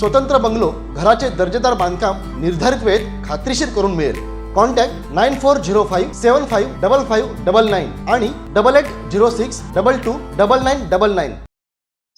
स्वतंत्र बंगलो घराचे दर्जेदार बांधकाम निर्धारित वेळेत खात्रीशीर करून मिळेल. Contact nine four zero five seven five double five double nine आणि double eight zero six double two double nine double nine.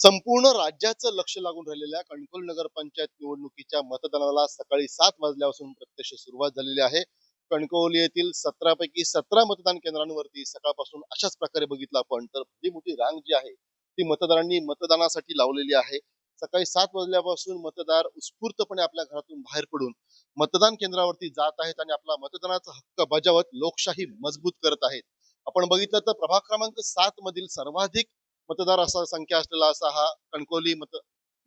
संपूर्ण राज्याचं लक्ष लागून राहिलेल्या कणकोल नगर पंचायत निवडणुकीच्या मतदानाला सकाळी सात वाजल्यापासून प्रत्यक्ष सुरुवात झालेली आहे. कणकवली येथील सतरापैकी सतरा मतदान केंद्रांवरती सकाळपासून अशाच प्रकारे बघितलं आपण तर भली मोठी रांग जी आहे ती मतदारांनी मतदानासाठी लावलेली आहे. सकाळी सात वाजल्यापासून मतदार उत्स्फूर्तपणे आपल्या घरातून बाहेर पडून मतदान केंद्रावरती जात आहेत आणि आपला मतदानाचा हक्क बजावत लोकशाही मजबूत करत आहेत. आपण बघितलं तर प्रभाग क्रमांक सात मधील सर्वाधिक मतदार असा संख्या असलेला असा हा कणकोली मत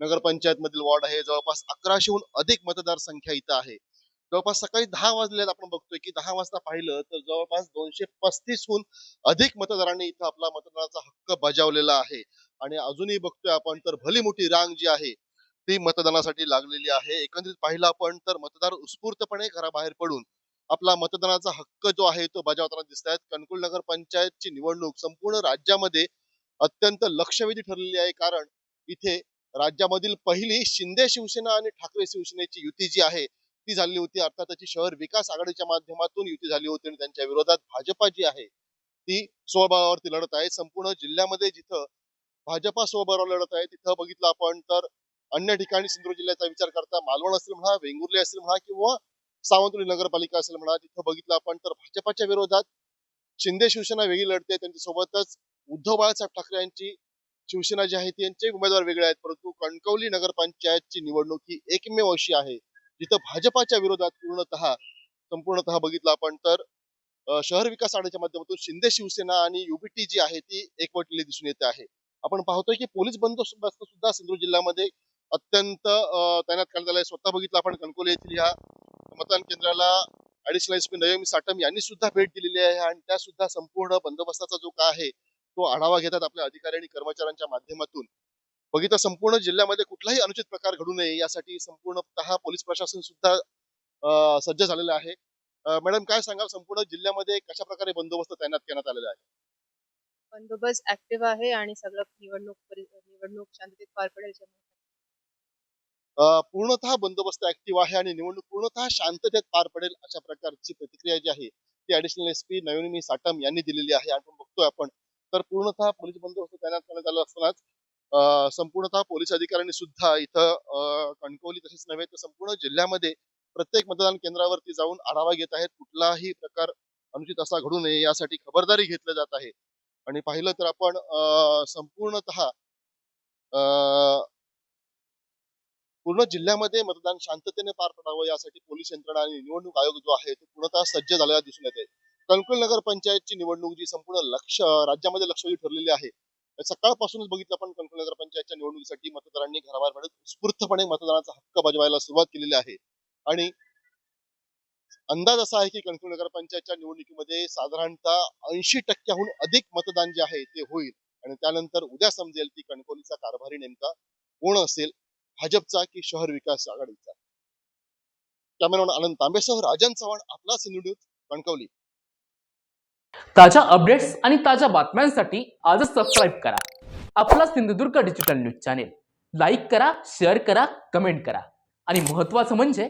नगरपंचायत मधील वॉर्ड आहे. जवळपास अकराशेहून अधिक मतदार संख्या इथं आहे. जवळपास सकाळी दहा वाजले आपण बघतोय की दहा वाजता पाहिलं तर जवळपास दोनशे पस्तीसहून अधिक मतदारांनी इथं आपला मतदानाचा हक्क बजावलेला आहे. आणि अजूनही बघतोय आपण तर भली मोठी रांग जी आहे ती मतदानासाठी लागलेली आहे. एकंदरीत पाहिलं आपण तर मतदार उत्स्फूर्तपणे घराबाहेर पडून आपला मतदानाचा हक्क जो आहे तो बजावताना दिसत आहेत कणकुल नगर पंचायतची निवडणूक संपूर्ण राज्यामध्ये अत्यंत लक्षवेधी ठरलेली आहे. कारण इथे राज्यामधील पहिली शिंदे शिवसेना आणि ठाकरे शिवसेनेची युती जी आहे ती झाली होती. अर्थात त्याची शहर विकास आघाडीच्या माध्यमातून युती झाली होती आणि त्यांच्या विरोधात भाजपा जी आहे ती स्वबळावरती लढत आहे. संपूर्ण जिल्ह्यामध्ये जिथं भाजपा स्वबळावर लढत आहे. तिथं बघितलं आपण तर अन्य ठिकाणी सिंधुदुर्ग जिल्ह्याचा विचार करता मालवण असेल म्हणा वेंगुर्ले असेल म्हणा किंवा सावंतवाडी नगरपालिका असेल म्हणा तिथं बघितलं आपण तर भाजपाच्या विरोधात शिंदे शिवसेना वेगळी लढते. त्यांच्यासोबतच उद्धव बाळासाहेब ठाकरे यांची शिवसेना जी आहे त्यांचे उमेदवार वेगळे आहेत. परंतु कणकवली नगरपंचायतची निवडणूक ही एकमेव अशी आहे जिथं भाजपाच्या विरोधात पूर्णतः संपूर्णतः बघितलं आपण तर शहर विकास आघाडीच्या माध्यमातून शिंदे शिवसेना आणि युबीटी जी आहे ती एकवटलेली दिसून येते आहे. आपण पाहतोय की पोलीस बंदोबस्त सुद्धा सिंधुदुर्ग जिल्ह्यामध्ये. अत्यंत तैनात करण्यात आलाय स्वतः बघितलं आपण कणकोली येथील ह्या मतदान केंद्राला additional S P Nayomi Satam यांनी सुद्धा भेट दिलेली आहे आणि त्या सुद्धा संपूर्ण बंदोबस्ताचा जो काय आहे तो आढावा घेतात आपल्या अधिकारी आणि कर्मचाऱ्यांच्या माध्यमातून. बघितलं संपूर्ण जिल्ह्यामध्ये कुठलाही अनुचित प्रकार घडू नये यासाठी संपूर्णतः पोलीस प्रशासन सुद्धा सज्ज झालेलं आहे. मॅडम काय सांगाल? संपूर्ण जिल्ह्यामध्ये कशा प्रकारे बंदोबस्त तैनात करण्यात आलेला आहे? बंदोबस्त ऍक्टिव्ह आहे आणि सगळं निवडणूक निवडणूक शांततेत पार पडेल पूर्णतः बंदोबस्त ऍक्टिव्ह आहे आणि निवडणूक पूर्णतः शांततेत पार पडेल अशा प्रकारची प्रतिक्रिया जी आहे ती additional S P Nayomi Satam यांनी दिलेली आहे. आपण बघतोय आपण. तर पूर्णतः पोलीस बंदोबस्त तैनात करण्यात आला असतानाच संपूर्णतः पोलीस अधिकाऱ्यांनी सुद्धा इथं कणकवली तसेच नव्हे तर संपूर्ण जिल्ह्यामध्ये प्रत्येक मतदान केंद्रावरती जाऊन आढावा घेत आहेत. कुठलाही प्रकार अनुचित असा घडू नये यासाठी खबरदारी घेतली जात आहे. आणि पाहिलं तर आपण संपूर्णत अं, पूर्ण जिल्ह्यामध्ये मतदान शांततेने पार पडावं यासाठी पोलीस यंत्रणा आणि निवडणूक आयोग जो आहे तो पूर्णतः सज्ज झालेला दिसून येते कणकुल नगर पंचायतची निवडणूक जी संपूर्ण लक्ष राज्यामध्ये लक्षवेधी ठरलेली आहे सकाळपासूनच बघितलं आपण कणकुल नगर पंचायतच्या निवडणुकीसाठी मतदारांनी घराबाहेर पडत उत्स्फूर्तपणे मतदानाचा हक्क बजवायला सुरुवात केलेली आहे. आणि अंदाज असा आहे की कणकुल नगर पंचायतच्या निवडणुकीमध्ये साधारणतः ऐंशी टक्क्याहून अधिक मतदान जे आहे ते होईल. आणि त्यानंतर उद्या समजेल की कणकवलीचा कारभारी नेमका कोण असेल? भाजपचा की शहर विकास आघाडीचा? कॅमेरामॅन आनंद तांबेसह राजन चव्हाण आपला सिंधू कणकवली. ताज्या अपडेट्स आणि ताज्या बातम्यांसाठी आजच सबस्क्राईब करा. आपला Sindhudurg digital news channel like करा शेअर करा कमेंट करा. आणि महत्वाचं म्हणजे